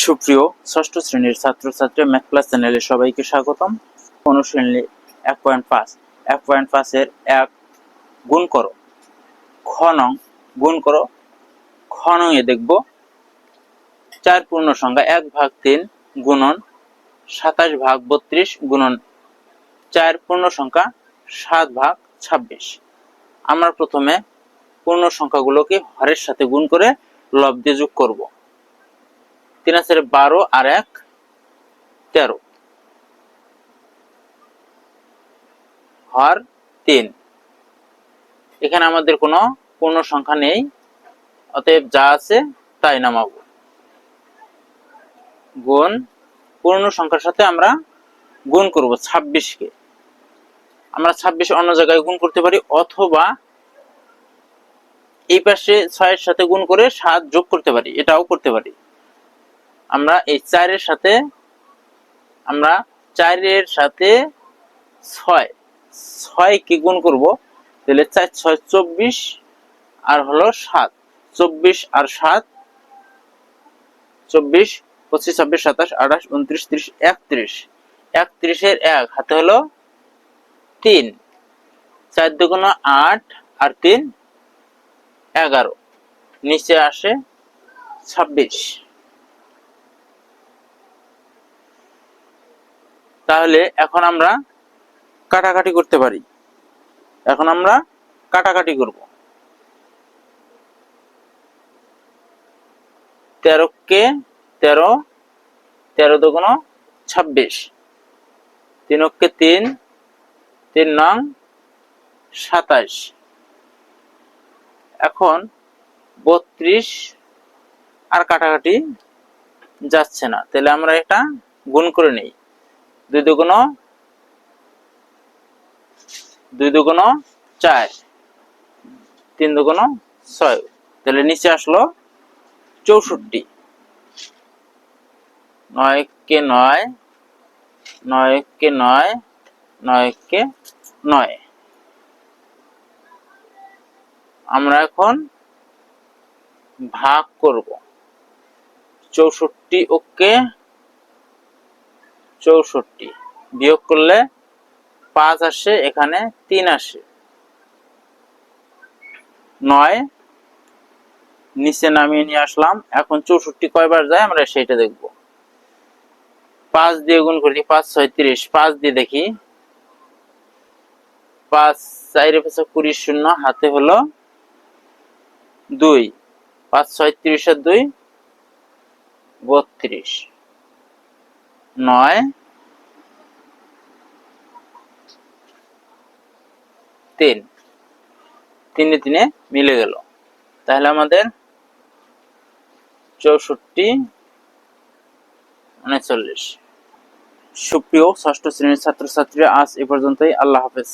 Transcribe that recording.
সুপ্রিয় ষষ্ঠ শ্রেণির ছাত্রছাত্রী ম্যাথ ক্লাস চ্যানেলে সবাইকে স্বাগতম। কোন অনুশীলনী এক পয়েন্ট পাঁচ, এক পয়েন্ট পাঁচের এক গুণ করো। খ নং গুণ করো। খ নং এ দেখব চার পূর্ণ সংখ্যা এক ভাগ তিন গুণন সাতাশ ভাগ বত্রিশ গুণন চার পূর্ণ সংখ্যা সাত ভাগ ছাব্বিশ। আমরা প্রথমে পূর্ণ সংখ্যাগুলোকে হরের সাথে গুণ করে লব দিয়ে যোগ করব। তিন আছে বারো আর এক তেরো। হর তিন। এখানে আমাদের কোনো পূর্ণ সংখ্যা নেই, অতএব যা আছে তাই নামাবো। গুণ, পূর্ণ সংখ্যার সাথে আমরা গুণ করব ছাব্বিশকে। আমরা ছাব্বিশ অন্য জায়গায় গুণ করতে পারি, অথবা এই পাশে ছয়ের সাথে গুণ করে সাত যোগ করতে পারি, এটাও করতে পারি। আমরা এই চারের সাথে, আমরা চারের সাথে ছয় ছয় কি গুণ করব, তাহলে চার, ছয়, চব্বিশ, আর হলো সাত। চব্বিশ আর সাত, চব্বিশ, পঁচিশ, ছাব্বিশ, সাতাশ, আঠাশ, উনত্রিশ, ত্রিশ, একত্রিশ। একত্রিশের এক হাতে হলো তিন। চার দুগুণ আট আর তিন, এগারো। নিচে আসে ছাব্বিশ। তাহলে এখন আমরা কাটাকাটি করতে পারি। এখন আমরা কাটাকাটি করব। তেরো কে তেরো তেরো দুগুণ ছাব্বিশ। তিন কে তিন তিন নং সাতাইশ। এখন বত্রিশ আর কাটাকাটি যাচ্ছে না। তাহলে আমরা এটা গুণ করে নেই। দুই দুগুণ দুই দুগুণ চার, তিন দুগুণ ছয়। তাহলে নিচে আসলো চৌষট্টি। নয় কে নয় নয় কে নয় নয় কে নয়। আমরা এখন ভাগ করব। চৌষট্টি ওকে চৌষট্টি। বিয়োগ করলে পাঁচ আসে, এখানে তিন আসে। নয়, নিচে নামিয়ে নিয়ে আসলাম। এখন চৌষট্টি কয়বার যায়, আমরা সেইটা দেখব। পাঁচ দিয়ে গুণ করি পাঁচ, ছয়, তিরিশ। পাঁচ দিয়ে দেখি। পাঁচ চাইরে পাঁচে, কুড়ি, শূন্য, হাতে হলো দুই। পাঁচ, ছয় তিরিশের দুই, বত্রিশ। নয়। তিন। তিনে তিনে মিলে গেল। তাহলে আমাদের চৌষট্টি উনচল্লিশ সুপ্রিয় ষষ্ঠ শ্রেণির ছাত্রছাত্রী আজ এ পর্যন্তই। আল্লাহ হাফেজ।